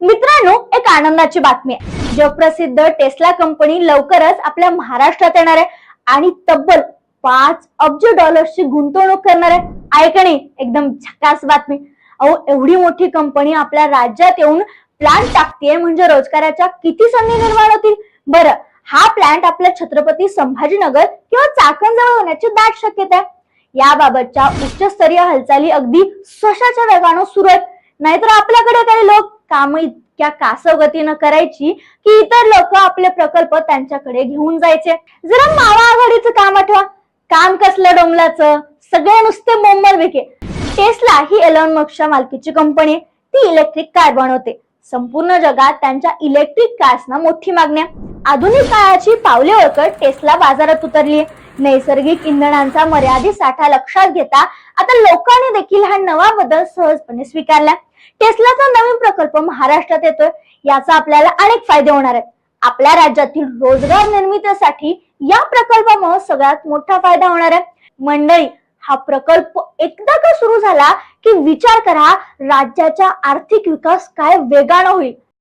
मित्रांनो एक आनंदाची बातमी आहे. जगप्रसिद्ध टेस्ला कंपनी लवकरच आपल्या महाराष्ट्रात येणार आहे आणि तब्बल पाच अब्ज डॉलर्सची गुंतवणूक करणार आहे. ऐकणे एकदम झकास बातमी. अहो एवढी मोठी कंपनी आपल्या राज्यात येऊन प्लांट टाकतेय म्हणजे रोजगाराच्या किती संधी निर्माण होतील? बरं हा प्लांट आपल्या छत्रपती संभाजीनगर किंवा चाकणजवळ होण्याची दाट शक्यता आहे. याबाबतच्या उच्चस्तरीय हालचाली अगदी स्वशाच्या वेगानं सुरू आहेत. नाहीतर आपल्याकडे काही लोक काम इतक्या कासव गतीनं करायची की इतर लोक आपले प्रकल्प त्यांच्याकडे घेऊन जायचे. जरा मावा आघाडीचं काम आठवा. काम कसलं डोंबलाचं सगळे नुसते मोंबल विके. टेस्ला ही एलॉन मस्कच्या मालकीची कंपनी ती इलेक्ट्रिक कार बनवते. संपूर्ण जगात त्यांच्या इलेक्ट्रिक कार्सना मोठी मागणी आधुनिक काळाची पावले ओळखत टेस्ला बाजारात उतरली नैसर्गिक इंधनांचा मर्यादित साठा लक्षात घेता आता लोकांनी देखील हा नवा बदल सहजपणे स्वीकारला. टेस्लाचा नवीन प्रकल्प महाराष्ट्रात येतोय. याचा आपल्याला अनेक फायदे होणार आहेत. आपल्या राज्यातील रोजगार निर्मितीसाठी या प्रकल्पामुळे सगळ्यात मोठा फायदा होणार आहे. मंडळी हा प्रकल्प एकदा का सुरू झाला की विचार करा राज्याचा आर्थिक विकास काय वेगानं होईल.